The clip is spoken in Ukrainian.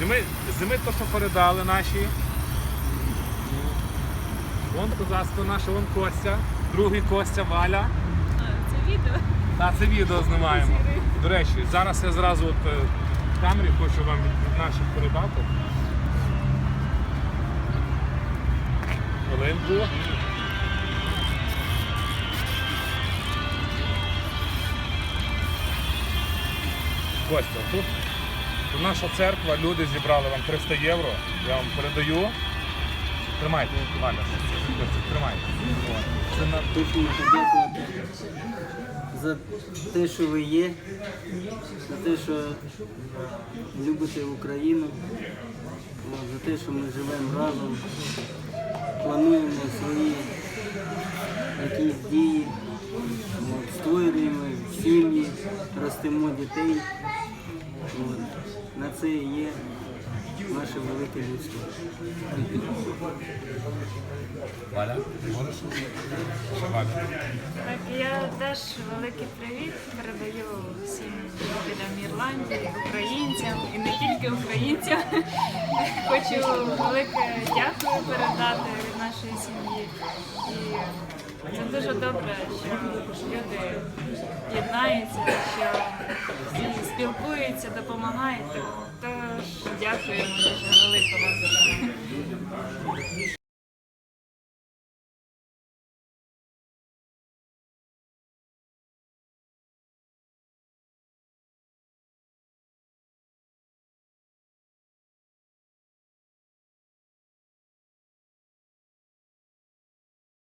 Зими, зими то, що передали наші. Вон козацтво наше, вон Костя, другий Костя, Валя. Це відео. Та це відео знімаємо. До речі, зараз я зразу от е, в камері хочу вам від, від наших передати. Хвилинку. Костя, тут наша церква, люди зібрали вам 300 євро. Я вам передаю. Тримайте, Валя, тримайте. Це на подякувати за те, що ви є, за те, що любите Україну, за те, що ми живемо разом, плануємо свої якісь дії, створюємо сім'ї, ростимо дітей. От. На це і є наше велике людство. Валя, можеш? Так, я теж великий привіт передаю всім жителям Ірландії, українцям і не тільки українцям. Хочу велике дякую передати від нашої сім'ї. І це дуже добре, що люди єднаються, що всі спілкуються, допомагають. Дякуємо дуже велико вам. за це.